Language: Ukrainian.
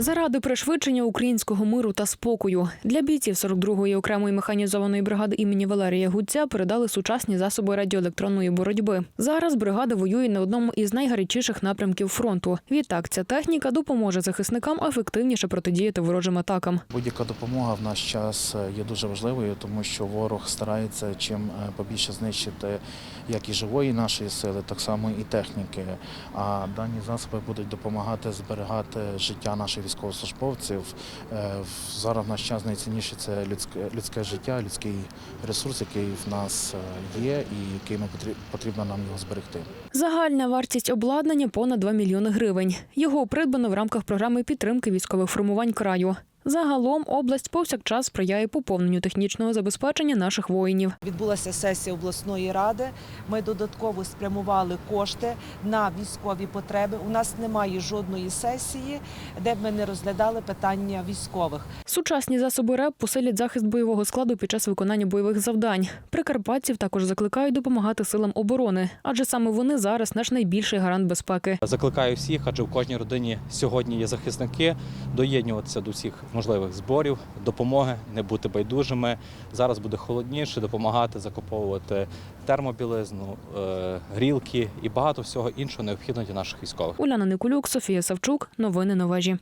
Заради пришвидшення українського миру та спокою для бійців 42-ї окремої механізованої бригади імені Валерія Гудця передали сучасні засоби радіоелектронної боротьби. Зараз бригада воює на одному із найгарячіших напрямків фронту. Відтак, ця техніка допоможе захисникам ефективніше протидіяти ворожим атакам. Будь-яка допомога в наш час е, є дуже важливою, тому що ворог старається чим е, побільше знищити як і живої нашої сили, так само і техніки. А дані засоби будуть допомагати зберігати життя наших військовослужбовців. Е, Зараз в наш час найцінніше це людське, людське життя, людський ресурс, який в нас е, є, і який ми потрібно нам його зберегти. Загальна вартість обладнання понад 2 мільйони гривень. Його придбано в рамках програми підтримки військових формувань краю. Загалом область повсякчас сприяє поповненню технічного забезпечення наших воїнів. Відбулася сесія обласної ради. Ми додатково спрямували кошти на військові потреби. У нас немає жодної сесії, де б ми не розглядали питання військових. Сучасні засоби РЕП посилять захист бойового складу під час виконання бойових завдань. Прикарпатців також закликають допомагати силам оборони, адже саме вони зараз наш найбільший гарант безпеки. Закликаю всіх, адже в кожній родині сьогодні є захисники, доєднюватися до всіх можливих зборів, допомоги, не бути байдужими. Зараз буде холодніше, допомагати закуповувати термобілизну, е, грілки і багато всього іншого необхідного для наших військових. Уляна Никулюк, Софія Савчук. Новини на вежі.